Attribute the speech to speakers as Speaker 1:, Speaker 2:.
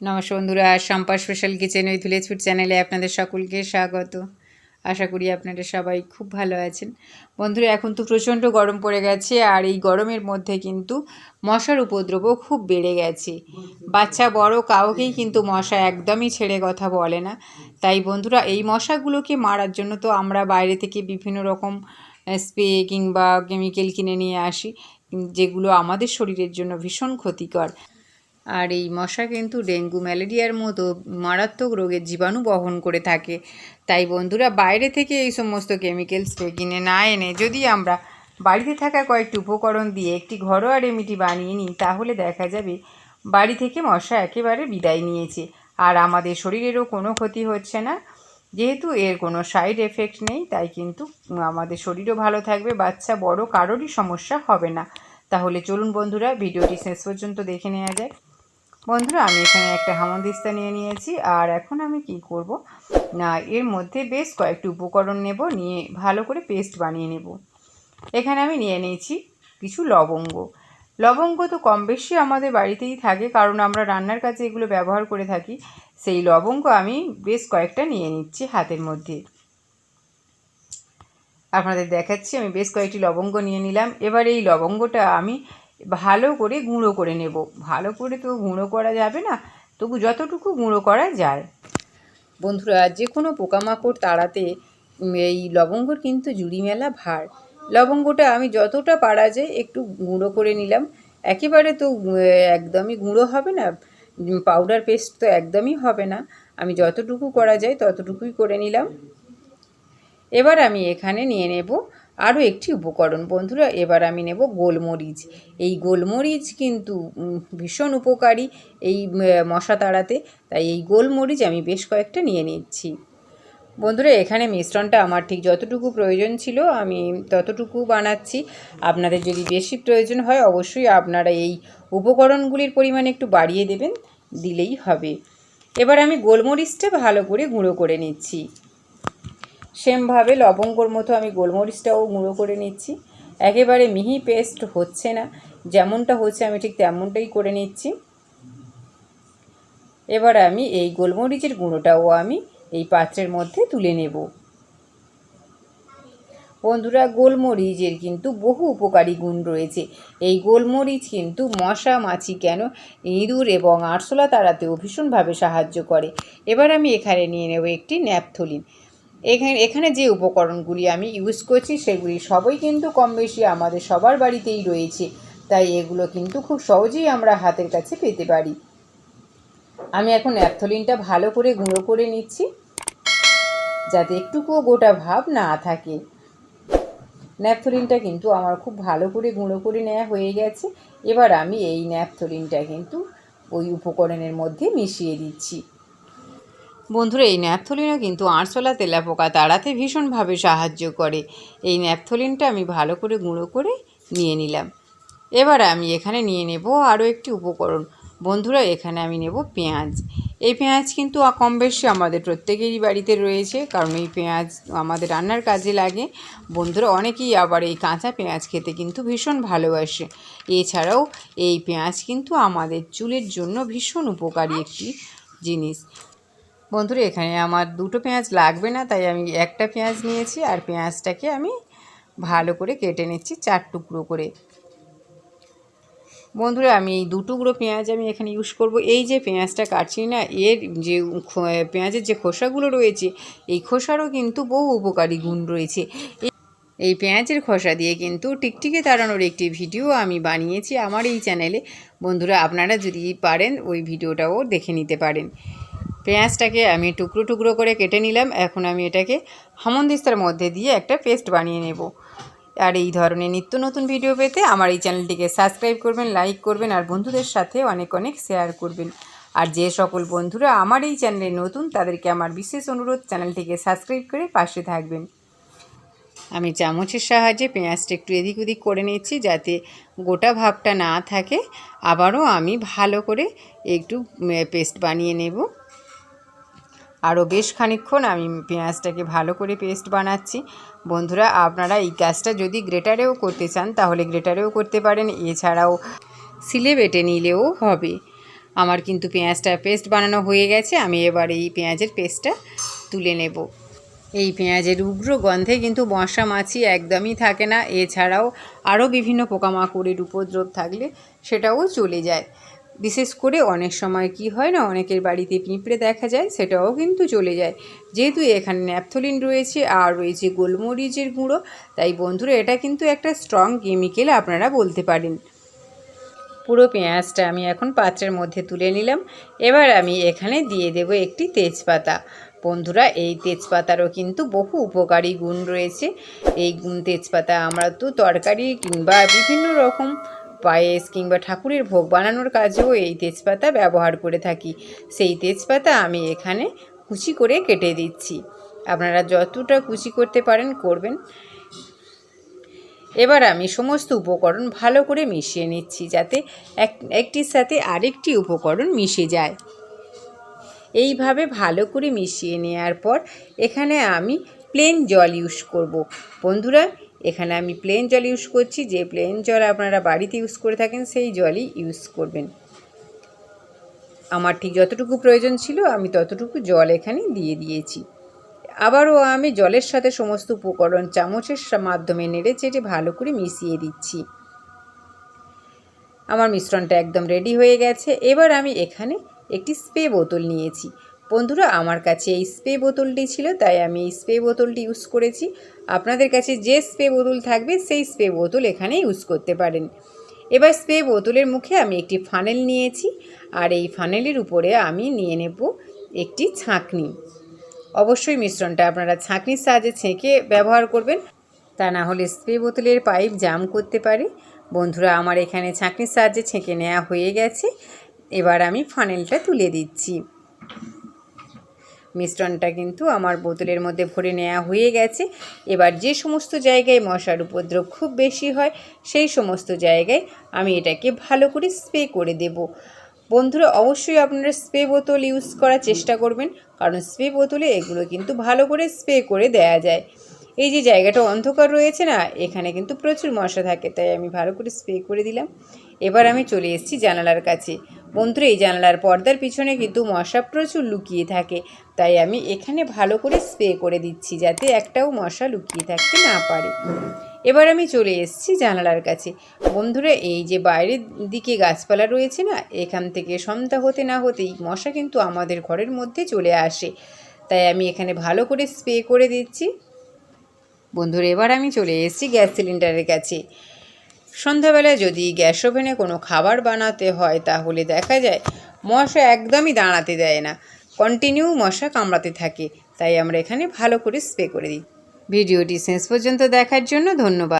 Speaker 1: নমস্কার বন্ধুরা, Shampa special kitchen with village food চ্যানেলে আপনাদের সকলকে স্বাগত। আশা করি আপনারা সবাই খুব ভালো আছেন। বন্ধুরা, এখন তো প্রচণ্ড গরম পড়ে গেছে আর এই গরমের মধ্যে কিন্তু মশার উপদ্রবও খুব বেড়ে গেছে। বাচ্চা, বড় কাউকেই কিন্তু মশা একদমই ছেড়ে কথা বলে না। তাই বন্ধুরা, এই মশাগুলোকে মারার জন্য তো আমরা বাইরে থেকে বিভিন্ন রকম স্প্রে কিংবা কেমিক্যাল কিনে নিয়ে আসি, যেগুলো আমাদের শরীরের জন্য ভীষণ ক্ষতিকর। আর এই মশা কিন্তু ডেঙ্গু, ম্যালেরিয়ার মতো মারাত্মক রোগের জীবাণু বহন করে থাকে। তাই বন্ধুরা, বাইরে থেকে এই সমস্ত কেমিক্যাল স্প্রে কিনে না এনে যদি আমরা বাড়িতে থাকা কয়েকটি উপকরণ দিয়ে একটি ঘরোয়া রেমিডি বানিয়ে নিই, তাহলে দেখা যাবে বাড়ি থেকে মশা একেবারে বিদায় নিয়েছে। আর আমাদের শরীরেরও কোনো ক্ষতি হচ্ছে না। যেহেতু এর কোনো সাইড এফেক্ট নেই, তাই কিন্তু আমাদের শরীরও ভালো থাকবে। বাচ্চা বড় কারোরই সমস্যা হবে না। তাহলে চলুন বন্ধুরা, ভিডিওটি শেষ পর্যন্ত দেখে নেওয়া যায় বন্ধুরা, আমি এখানে একটা হামদিস্তা নিয়ে নিয়েছি, আর এখন আমি কি করব? না, এর মধ্যে বেশ কয়েকটি উপকরণ নেব, নিয়ে ভালো করে পেস্ট বানিয়ে নেব। এখানে আমি নিয়ে নিয়েছি কিছু লবঙ্গ। লবঙ্গ তো কম বেশি আমাদের বাড়িতেই থাকে, কারণ আমরা রান্নার কাজে এগুলো ব্যবহার করে থাকি। সেই লবঙ্গ আমি বেশ কয়েকটা নিয়ে নিচ্ছি হাতের মধ্যে। আপনাদের দেখাচ্ছি, আমি বেশ কয়েকটি লবঙ্গ নিয়ে নিলাম। এবার এই লবঙ্গটা আমি ভালো করে গুঁড়ো করে নেব। ভালো করে তো গুঁড়ো করা যাবে না, তবু যতটুকু গুঁড়ো করা যায়। বন্ধুরা যে কোনো পোকামাকড় তাড়াতে এই লবঙ্গর কিন্তু জুড়ি মেলা ভার। লবঙ্গটা আমি যতটা পারা যায় একটু গুঁড়ো করে নিলাম। একেবারে তো একদমই গুঁড়ো হবে না, পাউডার পেস্ট তো একদমই হবে না। আমি যতটুকু করা যায় ততটুকুই করে নিলাম। এবার আমি এখানে নিয়ে নেব আরও একটি উপকরণ। বন্ধুরা, এবার আমি নেব গোলমরিচ। এই গোলমরিচ কিন্তু ভীষণ উপকারী এই মশা তাড়াতে। তাই এই গোলমরিচ আমি বেশ কয়েকটা নিয়ে নিচ্ছি। বন্ধুরা, এখানে মিশ্রণটা আমার ঠিক যতটুকু প্রয়োজন ছিল, আমি ততটুকু বানাচ্ছি। আপনাদের যদি বেশি প্রয়োজন হয়, অবশ্যই আপনারা এই উপকরণগুলির পরিমাণ একটু বাড়িয়ে দেবেন, দিলেই হবে। এবার আমি গোলমরিচটা ভালো করে গুঁড়ো করে নিচ্ছি। সেমভাবে লবঙ্গর মতো আমি গোলমরিচটাও গুঁড়ো করে নিচ্ছি। একেবারে মিহি পেস্ট হচ্ছে না, যেমনটা হচ্ছে আমি ঠিক তেমনটাই করে নিচ্ছি। এবার আমি এই গোলমরিচের গুঁড়োটাও আমি এই পাত্রের মধ্যে তুলে নেব। বন্ধুরা, গোলমরিচের কিন্তু বহু উপকারী গুণ রয়েছে। এই গোলমরিচ কিন্তু মশা, মাছি কেন ইঁদুর এবং আরশোলা তাড়াতেও ভীষণভাবে সাহায্য করে। এবার আমি এখানে নিয়ে নেব একটি ন্যাপথলিন। এখানে এখানে যে উপকরণগুলি আমি ইউজ করছি সেগুলি সবই কিন্তু কম বেশি আমাদের সবার বাড়িতেই রয়েছে। তাই এগুলো কিন্তু খুব সহজেই আমরা হাতের কাছে পেতে পারি। আমি এখন ন্যাপথলিনটা ভালো করে গুঁড়ো করে নিচ্ছি, যাতে একটুকুও গোটা ভাব না থাকে। ন্যাপথলিনটা কিন্তু আমার খুব ভালো করে গুঁড়ো করে নেওয়া হয়ে গেছে। এবার আমি এই ন্যাপথলিনটা কিন্তু ওই উপকরণের মধ্যে মিশিয়ে দিচ্ছি। বন্ধুরা, এই ন্যাপথলিনও কিন্তু আরশোলা তেলাপোকা তাড়াতে ভীষণভাবে সাহায্য করে। এই ন্যাপথলিনটা আমি ভালো করে গুঁড়ো করে নিয়ে নিলাম। এবার আমি এখানে নিয়ে নেব আরও একটি উপকরণ। বন্ধুরা, এখানে আমি নেব পেঁয়াজ। এই পেঁয়াজ কিন্তু কম বেশি আমাদের প্রত্যেকেরই বাড়িতে রয়েছে, কারণ এই পেঁয়াজ আমাদের রান্নার কাজে লাগে। বন্ধুরা, অনেকেই আবার এই কাঁচা পেঁয়াজ খেতে কিন্তু ভীষণ ভালোবাসে। এছাড়াও এই পেঁয়াজ কিন্তু আমাদের চুলের জন্য ভীষণ উপকারী একটি জিনিস। বন্ধুরা, এখানে আমার দুটো পেঁয়াজ লাগবে না, তাই আমি একটা পেঁয়াজ নিয়েছি আর পেঁয়াজটাকে আমি ভালো করে কেটে নিচ্ছি চার টুকরো করে। বন্ধুরা, আমি এই টুকরো পেঁয়াজ আমি এখানে ইউজ করব। এই যে পেঁয়াজটা কাটছি না, এর যে পেঁয়াজের যে খোসাগুলো রয়েছে, এই খোসারও কিন্তু বহু উপকারী গুণ রয়েছে। এই পেঁয়াজের খোসা দিয়ে কিন্তু টিকটিকে তাড়ানোর একটি ভিডিও আমি বানিয়েছি আমার এই চ্যানেলে। বন্ধুরা, আপনারা যদি পারেন, ওই ভিডিওটাও দেখে নিতে পারেন। পেঁয়াজটাকে আমি টুকরো টুকরো করে কেটে নিলাম। এখন আমি এটাকে হামনদিস্তার মধ্যে দিয়ে একটা পেস্ট বানিয়ে নেব। আর এই ধরনের নিত্য নতুন ভিডিও পেতে আমার এই চ্যানেলটিকে সাবস্ক্রাইব করবেন, লাইক করবেন আর বন্ধুদের সাথে অনেক অনেক শেয়ার করবেন। আর যে সকল বন্ধুরা আমার এই চ্যানেলে নতুন তাদেরকে আমার বিশেষ অনুরোধ চ্যানেলটিকে সাবস্ক্রাইব করে পাশে থাকবেন। আমি চামচের সাহায্যে পেঁয়াজটা একটু এদিক ওদিক করে নিচ্ছি যাতে গোটা ভাবটা না থাকে। আবারও আমি ভালো করে একটু পেস্ট বানিয়ে নেব। আরও বেশ খানিক্ষণ আমি পেঁয়াজটাকে ভালো করে পেস্ট বানাচ্ছি। বন্ধুরা, আপনারা এই কাজটা যদি গ্রেটারেও করতে চান, তাহলে গ্রেটারেও করতে পারেন। এছাড়াও সিলে বেটে নিলেও হবে। আমার কিন্তু পেঁয়াজটা পেস্ট বানানো হয়ে গেছে। আমি এবার এই পেঁয়াজের পেস্টটা তুলে নেব। এই পেঁয়াজের উগ্র গন্ধে কিন্তু মশা মাছি একদমই থাকে না। এছাড়াও আরও বিভিন্ন পোকামাকড়ের উপদ্রব থাকলে সেটাও চলে যায়। বিশেষ করে অনেক সময় কি হয় না, অনেকের বাড়িতে পিঁপড়ে দেখা যায়, সেটাও কিন্তু চলে যায়। যেহেতু এখানে ন্যাপথলিন রয়েছে আর রয়েছে গোলমরিচের গুঁড়ো, তাই বন্ধুরা এটা কিন্তু একটা স্ট্রং কেমিক্যাল আপনারা বলতে পারেন। পুরো পেঁয়াজটা আমি এখন পাত্রের মধ্যে তুলে নিলাম। এবার আমি এখানে দিয়ে দেব একটি তেজপাতা। বন্ধুরা, এই তেজপাতারও কিন্তু বহু উপকারী গুণ রয়েছে। এই গুণ তেজপাতা, আমরা তো তরকারি কিংবা বিভিন্ন রকম পায়েস কিংবা ঠাকুরের ভোগ বানানোর কাজেও এই তেজপাতা ব্যবহার করে থাকি। সেই তেজপাতা আমি এখানে কুচি করে কেটে দিচ্ছি। আপনারা যতটা কুচি করতে পারেন, করবেন। এবার আমি সমস্ত উপকরণ ভালো করে মিশিয়ে নিচ্ছি যাতে এক, একটির সাথে আরেকটি উপকরণ মিশে যায়। এইভাবে ভালো করে মিশিয়ে নেওয়ার পর এখানে আমি প্লেন জল ইউজ করব। বন্ধুরা, এখানে আমি প্লেন জল ইউজ করছি। যে প্লেন জল আপনারা বাড়িতে ইউজ করে থাকেন, সেই জলই ইউজ করবেন। আমার ঠিক যতটুকু প্রয়োজন ছিল, আমি ততটুকু জল এখানে দিয়ে দিয়েছি। আবারও আমি জলের সাথে সমস্ত উপকরণ চামচের মাধ্যমে নেড়ে চেড়ে ভালো করে মিশিয়ে দিচ্ছি। আমার মিশ্রণটা একদম রেডি হয়ে গেছে। এবার আমি এখানে একটি স্প্রে বোতল নিয়েছি। বন্ধুরা, আমার কাছে এই স্প্রে বোতলটি ছিল, তাই আমি এই স্প্রে বোতলটি ইউজ করেছি। আপনাদের কাছে যে স্প্রে বোতল থাকবে, সেই স্প্রে বোতল এখানে ইউজ করতে পারেন। এবার স্প্রে বোতলের মুখে আমি একটি ফানেল নিয়েছি, আর এই ফানেলের উপরে আমি নিয়ে নেব একটি ছাঁকনি। অবশ্যই মিশ্রণটা আপনারা ছাঁকনির সাহায্যে ছেঁকে ব্যবহার করবেন, তা না হলে স্প্রে বোতলের পাইপ জাম করতে পারে। বন্ধুরা, আমার এখানে ছাঁকনির সাহায্যে ছেঁকে নেওয়া হয়ে গেছে। এবার আমি ফানেলটা তুলে দিচ্ছি। মিশ্রণটা কিন্তু আমার বোতলের মধ্যে ভরে নেওয়া হয়ে গেছে। এবার যে সমস্ত জায়গায় মশার উপদ্রব খুব বেশি হয়, সেই সমস্ত জায়গায় আমি এটাকে ভালো করে স্প্রে করে দেব। বন্ধুরা, অবশ্যই আপনারা স্প্রে বোতল ইউজ করার চেষ্টা করবেন, কারণ স্প্রে বোতলে এগুলো কিন্তু ভালো করে স্প্রে করে দেয়া যায়। এই যে জায়গাটা অন্ধকার রয়েছে না, এখানে কিন্তু প্রচুর মশা থাকে, তাই আমি ভালো করে স্প্রে করে দিলাম। এবার আমি চলে এসেছি জানালার কাছে। বন্ধুরা, এই জানালার পর্দার পিছনে কিন্তু মশা প্রচুর লুকিয়ে থাকে, তাই আমি এখানে ভালো করে স্প্রে করে দিচ্ছি যাতে একটাও মশা লুকিয়ে থাকতে না পারে। এবার আমি চলে এসেছি জানালার কাছে। বন্ধুরা, এই যে বাইরের দিকে গাছপালা রয়েছে না, এখান থেকে সন্ধ্যা হতে না হতেই মশা কিন্তু আমাদের ঘরের মধ্যে চলে আসে। তাই আমি এখানে ভালো করে স্প্রে করে দিচ্ছি। বন্ধুরা, এবার আমি চলে এসেছি গ্যাস সিলিন্ডারের কাছে। সন্ধ্যাবেলায় যদি গ্যাস ওভেনে কোনো খাবার বানাতে হয়, তাহলে দেখা যায় মশা একদমই দাঁড়াতে দেয় না। কন্টিনিউ মশা কামড়াতে থাকে। তাই আমরা এখানে ভালো করে স্প্রে করে দিই। ভিডিওটি শেষ পর্যন্ত দেখার জন্য ধন্যবাদ।